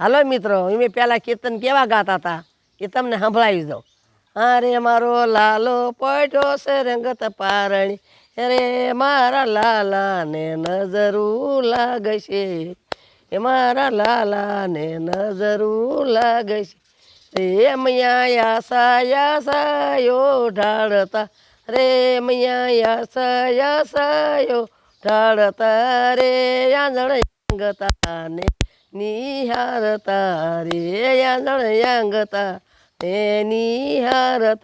હાલો મિત્રો મેં પહેલાં કીર્તન કેવા ગાતા હતા એ તમને સંભળાવી દઉં. અરે મારો લાલો પડ્યો છે રંગત પારણી. અરે મારા લાલાને નજરું લાગશે. એ મારા લાલાને નજરું લાગશે. રે મૈયા યાસા સાયો ઢાળતા. રે મૈયા યાસા સાયો ઢાળતા. રે આંધણ રંગતાને નિહારતા રે આંધણ યાંગતા ને નિહારત,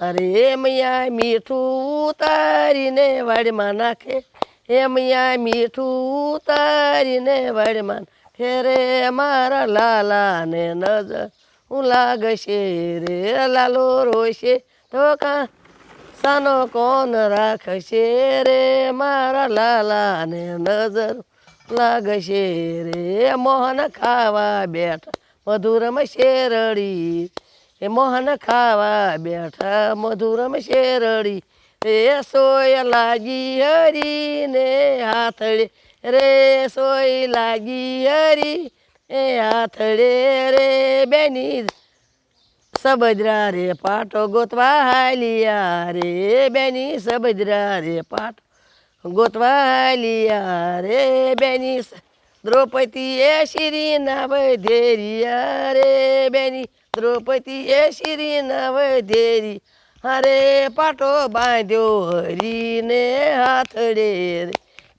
અરે મૈયા મીઠું ઉતારીને વાડીમાં નાખે, હે મૈયા મીઠું ઉતારીને વાડીમાં નાખે રે મારા લાલાને નજર, હું લાગશે રે લાલો રોશે તો કા સાનો કોણ રાખશે રે મારા લાલાને નજર લાગશે રે. મોહન ખાવા બેઠા, મધુરમ શેરડી. એ મોહન ખાવા બેઠા, મધુરમ શેરડી. રે સોય લાગી હરીને હાથડે રે, સોય લાગી હરી એ હાથડે રે. બેની સબજરા રે, પાટો ગોતવા હાલિયા રે. બેની સબજરા રે, પાટો ગોતવા હાલિયા રે બેની દ્રૌપદી એ શિરીના વધેરિયા રે બેની. દ્રૌપદી એ શિરીના વધેરી અરે પાટો બાંધ્યો હરીને હાથડે રે.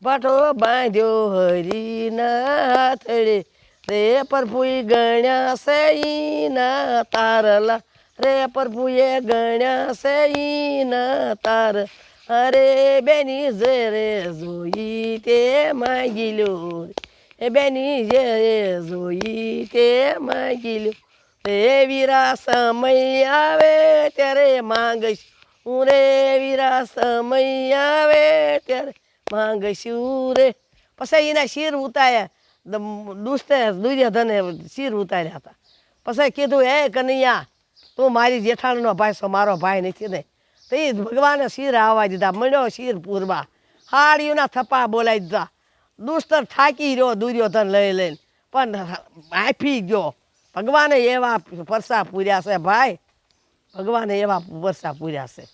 પાટો બાંધ્યો હરીના હાથડે રે. પ્રભુએ ગણ્યા છે ઈના તારલા. રે પ્રભુએ ગણ્યા છે ઈના તાર અરે બેની જરે જોઈ તે માગી લો. એ બેની જે રે જોઈ તે માગી લો. રે વીરા સમય આવે ત્યારે માંગશ હું રે. વીરા સમય આવે ત્યારે માંગશું રે. પછી એના શીર ઉતાર્યા. દુસ્તે દુર્યોધને શીર ઉતાર્યા હતા. પછી કીધું, હે કનૈયા, તું મારી જેઠાણીનો ભાઈ છો, મારો ભાઈ નથી ને. તો એ ભગવાને શીર આવવા દીધા, મળ્યો શીર પૂરવા. હાડીઓના થપ્પા બોલાવી દીધા. દુસ્તર થાકી રહ્યો, દુર્યોધન લઈ લઈને. પણ હાફી ગયો. ભગવાને એવા પરસા પૂર્યા છે, ભાઈ. ભગવાને એવા પરસા પૂર્યા છે.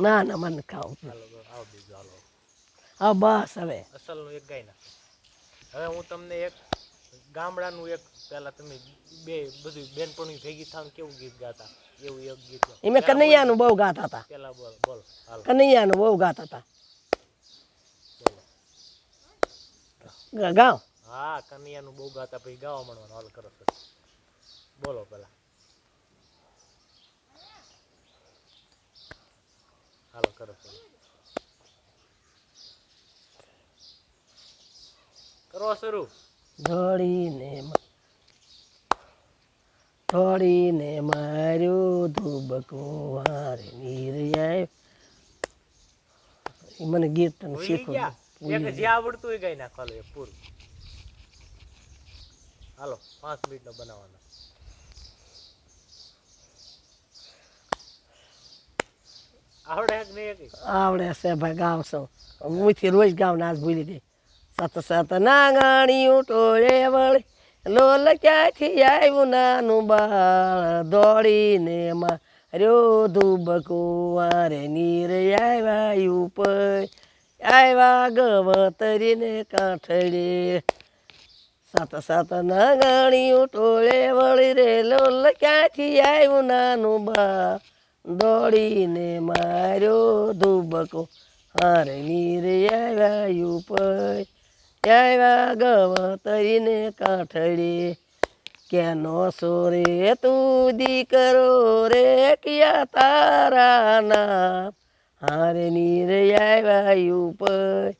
ના ના, મને ખાવું બસ હવે. હવે હું તમને એક ગામડાનું એક પેલા તમે બે બધું બેનપણી ભેગી થાવ કેવું ગીત ગાતા? એવું એક ગીત એમે કનૈયાનું બહુ ગાતા હતા. પેલા બોલ બોલ કનૈયાનું બહુ ગાતા હતા. ગાવ હા કનૈયાનું બહુ ગાતા પછી ગાવા માંડવાનું હાલ કરો બોલો પેલા હાલો કરો કરો શરૂ. ધોળીને મ- ધોળીને માર્યો ધુબકું હારે નીર આવ્યો મને ગીત એક જે આવડતું હોય ગઈ નાખવાનું એક પૂરું. હાલો પાંચ મિનિટનો બનાવવાનો. આવડે છે ભાઈ ગાવશો હુંથી રોજ ગાવ નાચ ભૂલી ગઈ. સત સત નાગણીયું ટોળે વળી. લોલ ક્યાંથી આવ્યું નાનું બાળ? દોડીને માર્યો વારે. નીર આવ્યા ઉપર. આવ્યા ગવતરીને કાંઠડે સાત સાત નાગણીયું ટોળે વળી રે. લોલ ક્યાંથી આવ્યું નાનું બાળ? દોડીને માર્યો ધુબકો હારે નીર આવ્યા ઉપર. આવ્યા ગવતરીને કાંઠડે. કેનો સોરે તું દીકરો રે ક્યા તારા ના હારે નીર આવ્યા ઉપર.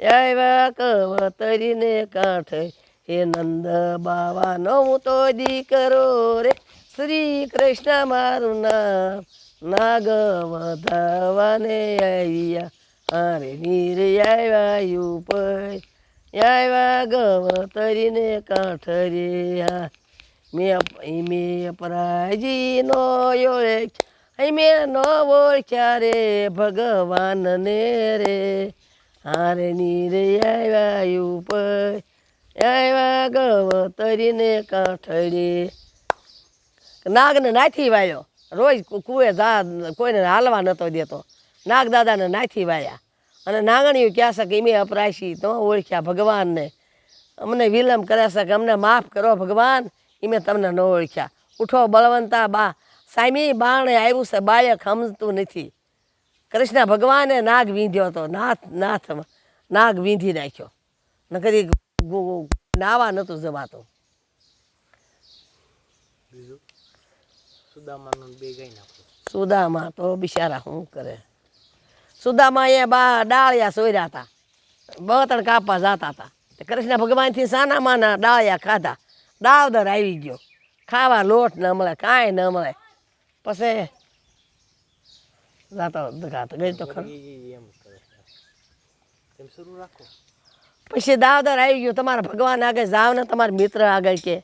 આવ્યા કવતરીને કાંઠે હે નંદ બાવાનો હું તો દીકરો રે. શ્રી કૃષ્ણ મારું નામ. નાગ વધાવાને આવ્યા હારે નીર આવ્યા ઉપર. આવ્યા ગવતરીને કાંઠરિયા મેં મેં પરાજીનો યોળે મેં નો ઓળખ્યા રે ભગવાનને રે. હારે નીરે આવ્યા ઉપર આવ્યા ગવતરીને કાંઠરી. નાગને નાથી વાળ્યો. રોજ કુએ જા, કોઈને હાલવા નહોતો દેતો. નાગ દાદાને નાથી વાળ્યા. અને નાગણીયું કહે છે કે એમે અપરાશી. તો ઓળખ્યા ભગવાનને. અમને વિલંબ કરે છે કે અમને માફ કરો ભગવાન. એમે તમને ન ઓળખ્યા. ઉઠો બળવંતા બા. સામી બાણે આવ્યું છે બાળક સમજતું નથી. કૃષ્ણ ભગવાને નાગ વીંધ્યો હતો. નાથ નાથ નાગ વીંધી નાખ્યો. નકરી નાવા નહોતું જવાતું. ને સુદામાં તો બિચારા શું કરે? સુદામાં એ બા ડાળિયા સોર્યા હતા બતણ કાપવા જતા હતા કૃષ્ણ ભગવાનથી સાના માના ડાળિયા ખાધા. ડાવદર આવી ગયો. ખાવા લોટ ન મળે, કાંઈ ન મળે. પછી જાતો ગાતો. ગઈ પછી દાવદર આવી ગયો. તમારા ભગવાન આગળ જાવ ને તમારા મિત્ર આગળ કે